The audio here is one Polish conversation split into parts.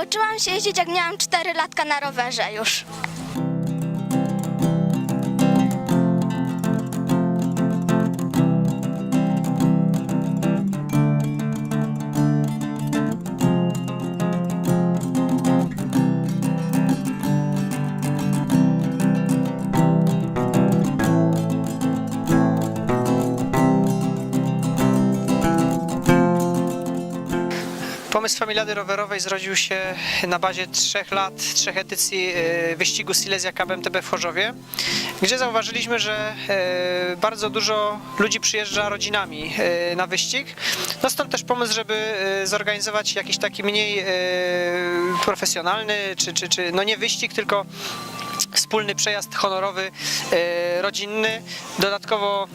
Nauczyłam się jeździć, jak miałam 4 latka na rowerze już. Pomysł Familiady Rowerowej zrodził się na bazie trzech lat, trzech edycji e, wyścigu Silesia Cup MTB w Chorzowie, gdzie zauważyliśmy, że e, bardzo dużo ludzi przyjeżdża rodzinami e, na wyścig. No stąd też pomysł, żeby zorganizować jakiś taki mniej profesjonalny, czy, czy, czy no nie wyścig, tylko wspólny przejazd honorowy, rodzinny, dodatkowo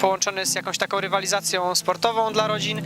połączony z jakąś taką rywalizacją sportową dla rodzin.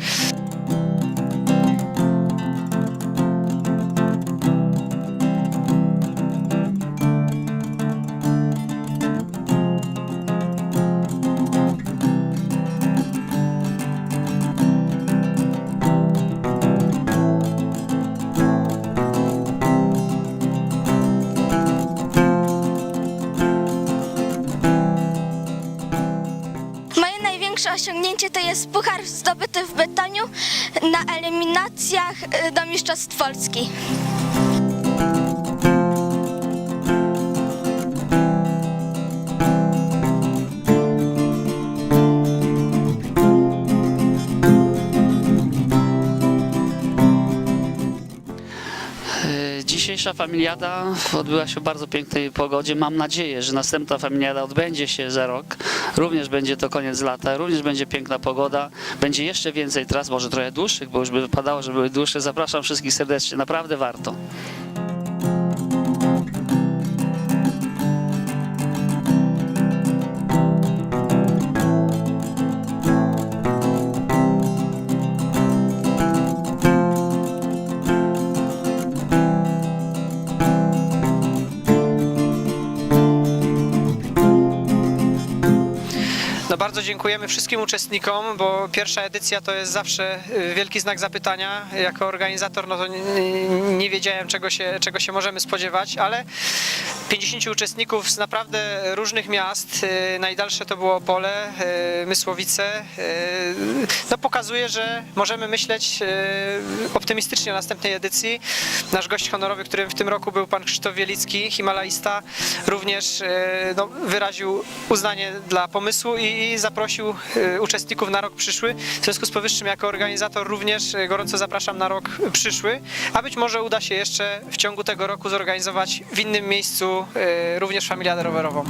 Jest puchar zdobyty w Bytomiu na eliminacjach y, do Mistrzostw Polski. Dzisiejsza familiada odbyła się w bardzo pięknej pogodzie. Mam nadzieję, że następna familiada odbędzie się za rok. Również będzie to koniec lata, również będzie piękna pogoda. Będzie jeszcze więcej tras, może trochę dłuższych, bo już by wypadało, żeby były dłuższe. Zapraszam wszystkich serdecznie, naprawdę warto. Bardzo dziękujemy wszystkim uczestnikom, bo pierwsza edycja to jest zawsze y, wielki znak zapytania. Jako organizator no to nie, wiedziałem czego się, czego się możemy spodziewać, ale 50 uczestników z naprawdę różnych miast, y, najdalsze to było Opole, y, Mysłowice, no pokazuje, że możemy myśleć optymistycznie o następnej edycji. Nasz gość honorowy, którym w tym roku był pan Krzysztof Wielicki, Himalajista, również no, wyraził uznanie dla pomysłu i i zaprosił y, uczestników na rok przyszły. W związku z powyższym jako organizator również y, gorąco zapraszam na rok przyszły, a być może uda się jeszcze w ciągu tego roku zorganizować w innym miejscu y, również familiadę rowerową.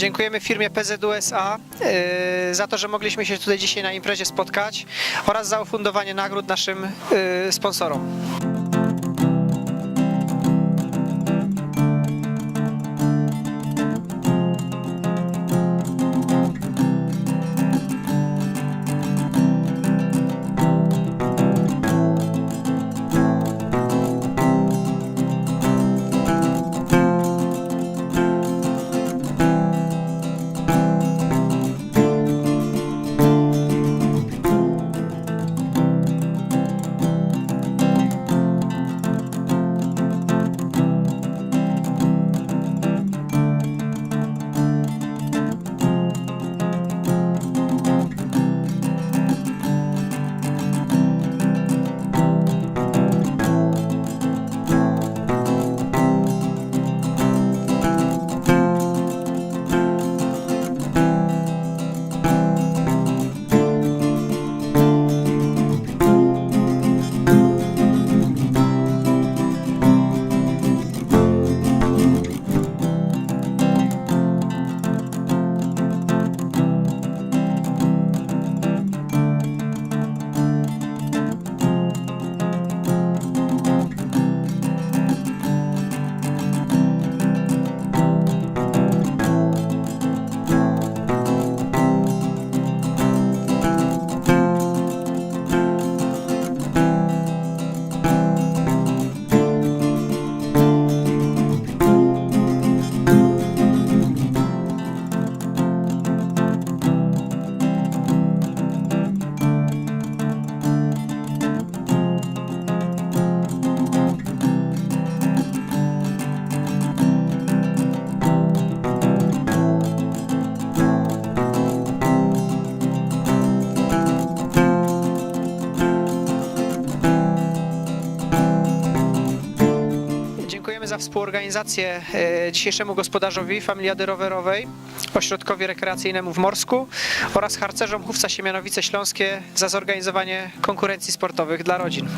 Dziękujemy firmie PZUSA y, za to, że mogliśmy się tutaj dzisiaj na imprezie spotkać oraz za ufundowanie nagród naszym y, sponsorom. Współorganizację e, dzisiejszemu gospodarzowi Familiady Rowerowej, Ośrodkowi Rekreacyjnemu w Morsku oraz harcerzom Chówca Siemianowice Śląskie za zorganizowanie konkurencji sportowych dla rodzin.